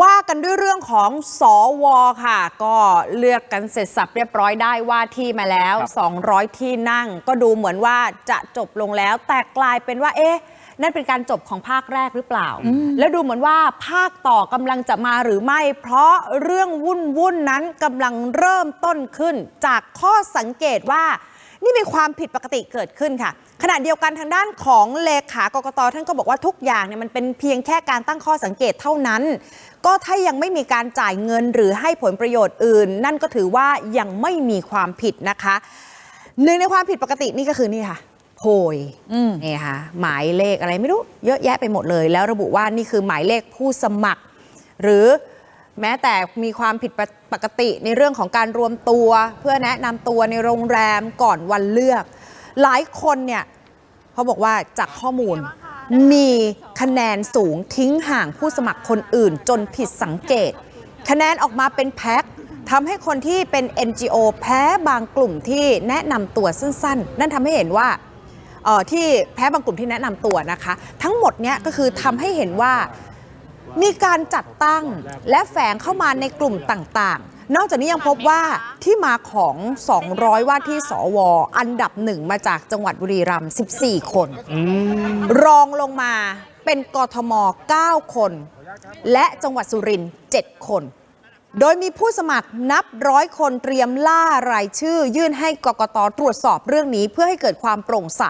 ว่ากันด้วยเรื่องของสอวค่ะ ก็เลือกกันเสร็จสับเรียบร้อยได้ว่าที่มาแล้วครับ200 ที่นั่ง ก็ดูเหมือนว่าจะจบลงแล้ว แต่กลายเป็นว่า เอ๊ะ นั่นเป็นการจบของภาคแรกหรือเปล่า แล้วดูเหมือนว่าภาคต่อกำลังจะมาหรือไม่ เพราะเรื่องวุ่นวุ่นๆนั้นกำลังเริ่มต้นขึ้น จากข้อสังเกตว่า นี่มีความผิดปกติเกิดขึ้นค่ะ ขณะเดียวกันทางด้านของเลขากกตท่านก็บอกว่าทุกอย่างเนี่ยมันเป็นเพียงแค่การตั้งข้อสังเกตเท่านั้น ก็ถ้ายังไม่มีการจ่ายเงินหรือให้ผลประโยชน์อื่น นั่นก็ถือว่ายังไม่มีความผิดนะคะหนึ่งในความผิดปกตินี่ก็คือนี่ค่ะโพยนี่ค่ะหมายเลขอะไรไม่รู้ เยอะแยะไปหมดเลย แล้วระบุว่านี่คือหมายเลขผู้สมัคร หรือ แม้แต่มีความผิดปกติในเรื่องของการรวมตัว เพื่อแนะนำตัวในโรงแรมก่อนวันเลือก หลายคนเนี่ยเขาบอกว่าจากข้อมูลมีคะแนนสูงทิ้งห่างผู้สมัครคนอื่นจนผิดสังเกต คะแนนออกมาเป็นแพ็คทำให้คนที่เป็น NGO แพ้บางกลุ่มที่แนะนำตัวสั้น ๆ นั่นทำให้เห็นว่าออที่แพ้บางกลุ่มที่แนะนำตัวนะคะ ทั้งหมดเนี้ยก็คือทำให้เห็นว่า มีการจัดตั้งและแฝงเข้ามาในกลุ่มต่างๆ นอกจากนี้ยังพบว่าที่มาของ 200 ว่าที่สว อันดับหนึ่งมาจากจังหวัดบุรีรัมย์ 14 คน รองลงมาเป็นกทม 9 คน และจังหวัดสุรินทร์ 7 คน โดยมีผู้สมัครนับร้อยคนเตรียมล่ารายชื่อ ยื่นให้กกตตรวจสอบเรื่องนี้ เพื่อให้เกิดความโปร่งใส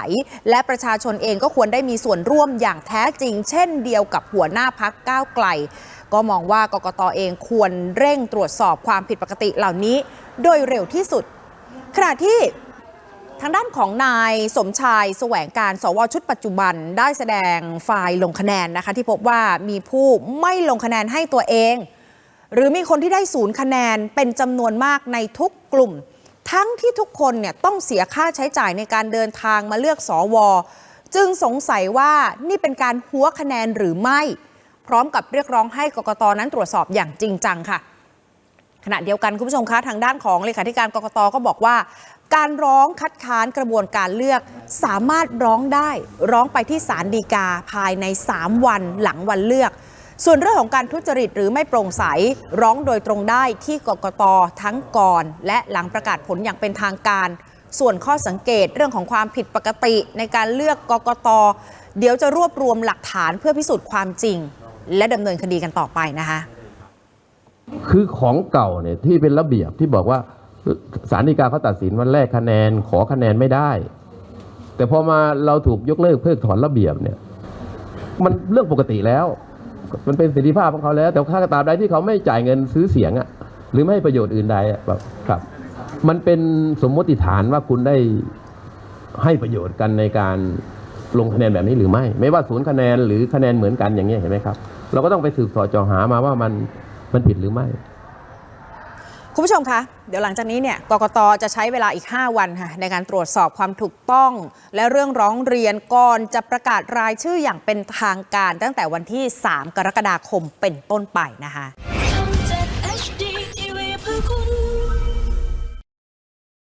และประชาชนเองก็ควรได้มีส่วนร่วมอย่างแท้จริง เช่นเดียวกับหัวหน้าพักก้าวไกล ก็มองว่ากกตเองควรเร่งตรวจสอบความผิดปกติเหล่านี้ โดยเร็วที่สุด ขณะที่ทางด้านของนายสมชายแสวงการสวชุดปัจจุบันได้แสดงไฟล์ลงคะแนนนะคะ ที่พบว่ามีผู้ไม่ลงคะแนนให้ตัวเอง หรือมีคนที่ได้ศูนย์คะแนนเป็นจำนวนมากในทุกกลุ่ม ทั้งที่ทุกคนเนี่ยต้องเสียค่าใช้จ่ายในการเดินทางมาเลือกสอวจึงสงสัยว่านี่เป็นการหัวคะแนนหรือไม่ พร้อมกับเรียกร้องให้กกตนั้นตรวจสอบอย่างจริงจังค่ะ ขณะเดียวกันคุณผู้ชมคะทางด้านของเลขาธิการกกตก็บอกว่า การร้องคัดค้านกระบวนการเลือก สามารถร้องได้ ร้องไปที่ศาลฎีกาภายใน 3 วันหลังวันเลือก ส่วนเรื่องของการทุจริตหรือไม่โปร่งใสร้องโดยตรงได้ที่กกตทั้งก่อน และหลังประกาศผลอย่างเป็นทางการ ส่วนข้อสังเกตเรื่องของความผิดปกติในการเลือกกกต เดี๋ยวจะรวบรวมหลักฐานเพื่อพิสูจน์ความจริง และดำเนินคดีกันต่อไปนะคะ คือของเก่าเนี่ยที่เป็นระเบียบที่บอกว่าสารดีกาเขาตัดสินว่าแลกคะแนนขอคะแนนไม่ได้ แต่พอมาเราถูกยกเลิกเพิกถอนระเบียบเนี่ย มันเรื่องปกติแล้ว มันเป็นสิทธิภาพของเขาแล้ว แต่ถ้าตราบใดที่เขาไม่จ่ายเงินซื้อเสียงอะหรือไม่ให้ประโยชน์อื่นใดอะแบบครับ มันเป็นสมมติฐานว่าคุณได้ให้ประโยชน์กันในการลงคะแนนแบบนี้หรือไม่ ไม่ว่าศูนย์คะแนนหรือคะแนนเหมือนกันอย่างเงี้ยเห็นไหมครับ เราก็ต้องไปสืบสอดจอหามาว่ามันมันผิดหรือไม่ คุณผู้ชมคะ เดี๋ยวหลังจากนี้เนี่ย กกตจะใช้เวลาอีก 5 วันค่ะในการตรวจสอบความถูกต้อง และเรื่องร้องเรียนก่อนจะประกาศรายชื่ออย่างเป็นทางการตั้งแต่วันที่ 3 กรกฎาคมเป็นต้นไปนะคะ